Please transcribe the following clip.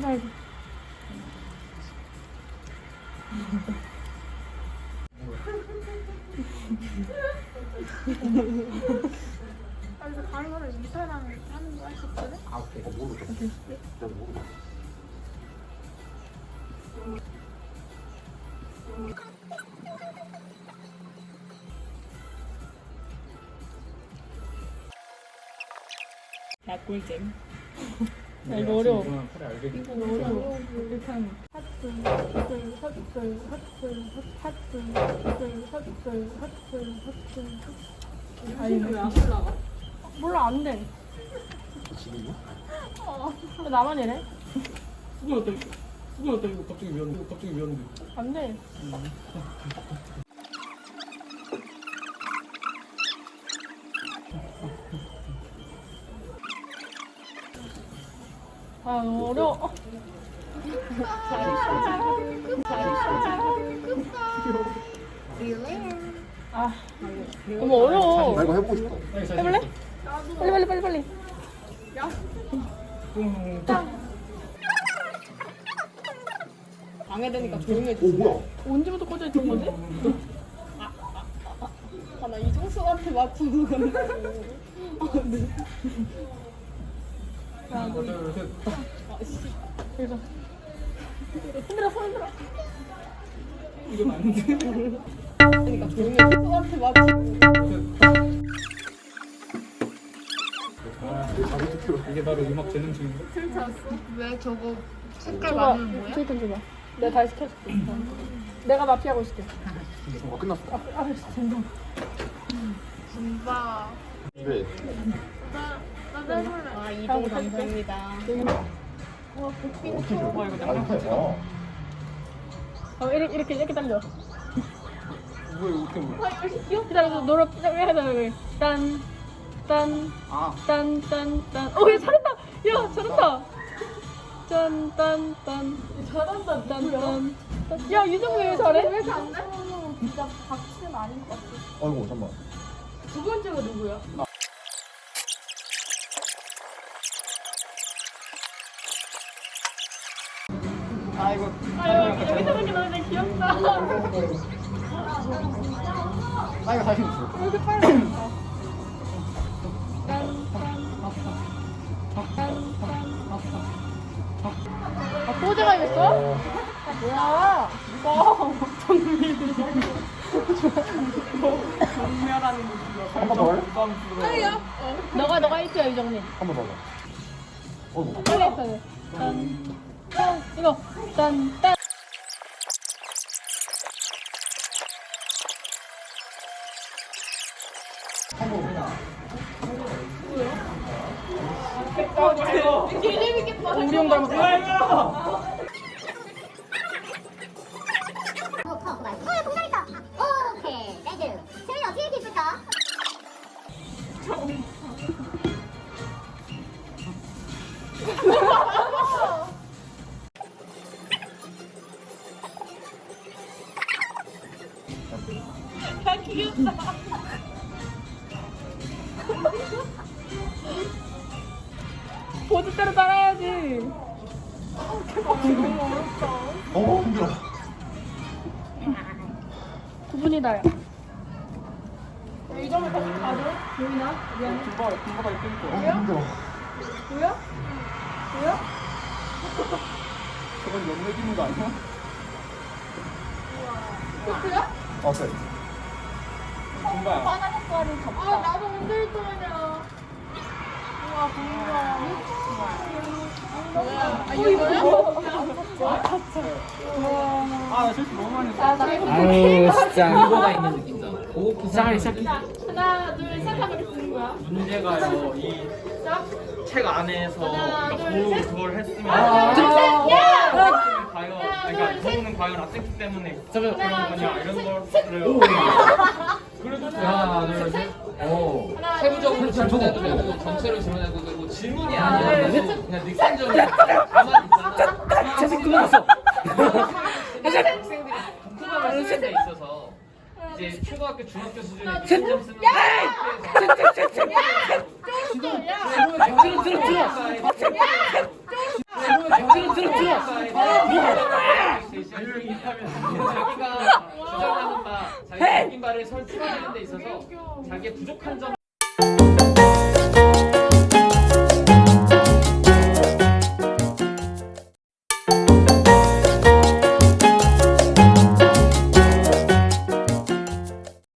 살. 아, 가는 거를 이 사람 하는 거할나 꿀잼. 야, 이거 어려워. 그래 알겠지. 이거 어려워. 거. 핫둘, 핫둘, 핫둘, 핫둘, 핫둘, 핫둘, 핫둘, 핫둘, 핫둘. 아니, 왜안 올라가? 몰라, 안 돼. 지금요? 왜 나만 이래? 누가 왔다 이거. 이거 갑자기 미안해. 갑자기 미안해. 안 돼. 아, 너무 어려워. 아, 너무 어려워. 나 이거 해보고 싶어. 해볼래? 빨리 빨리 빨리 빨리. 방해되니까 조용해져. 오 뭐야? 언제부터 꺼져 있던 거지? 아, 나 이종수한테 맞추는 건데. 아, 네. 하나 둘 셋. 아, 씨. 그래서. 흔들어, 손 흔들어. 이거 맞는데? 그러니까 맞추는 자기 투표. 이게 바로 음악 재능 중인가? 왜 저거 색깔. 맞는 거야? 줘봐. 내가 다시 시켜줄게. 내가 마피아고 있을게. 어 끝났어. 아, 아, 진짜. 진짜. 네. 나, 나도 해볼래. 아, 이동 감사합니다. 어떻게 줘? 아 이거 장난치지 마. 어, 이렇게, 이렇게, 이렇게 당겨. 이거 어떻게 몰라? 기다려서 노래 해야 돼. 딴, 딴, 아. 딴, 딴, 딴. 어, 야, 잘한다! 야, 잘한다! 짠, 딴, 딴. 잘한다, 딴, 딴. 딴. 야, 유정이 왜 잘해? 왜 이렇게 안 돼? 진짜 박치는 아닌 것 같아. 아이고 잠만. 두 번째가 누구야? 이거. 아, 여기, 여기 저렇게 너네 귀엽다. 아 이거 사진 있어. 왜 이렇게 빨리. 아, 이겼어? 아, 뭐야. 이거. 정멸하는 거. 한번 더 할래? 너가, 너가 1등이야, 유정님. 한번 더. 어이구. 빨리 했어요. 이거 딴딴 우리 형 닮았다. 오케이, 땡큐. 지금 보드대로 따라야지. 어 힘들어. 두 분이다. 야. 금방 금방 이끌 거야. 어 힘들어. 뭐야? 뭐야? 저건 연맥이는 거 아니야? 코트야? 어 그래. 금방. 바나나 덮다. 아, 나도 언제 1등하냐. 우와, 뭔가. 뭐야? 아, 이거야? 아나 실수 너무 많이 했어. 아, 나 아유 진짜 이거가 있는 느낌이잖아. 시작해 시작해. 하나, 둘, 셋 하면 쓰는 거야. 문제가요 이 책 안에서 그러니까 보 그걸 했으면 하나, 둘, 셋, 야! 과연 하나, 그러니까 둘, 셋. 보는 과연 학생 때문에 하나, 그런 거냐 둘, 이런 셋, 거를 그래도 하나, 둘, 셋. 오. 하나, 세부적으로 둘, 셋. 질문해도 되고 전체로 질문해도 되고 질문이 하나, 아니라 둘, 셋. 그냥 닉센적으로 가만히 있잖아. 자식 그만했어. 학생들이 궁금함을 쓰는 데 있어서 이제 초등학교 중학교 수준의 닉센점 쓰는 거 들어, 들어, 들어. 들어. 들어 들어 자기가 주장하는 바 자기가 웃긴 말을 설 풀어내는 데 있어서 자기의 부족한 점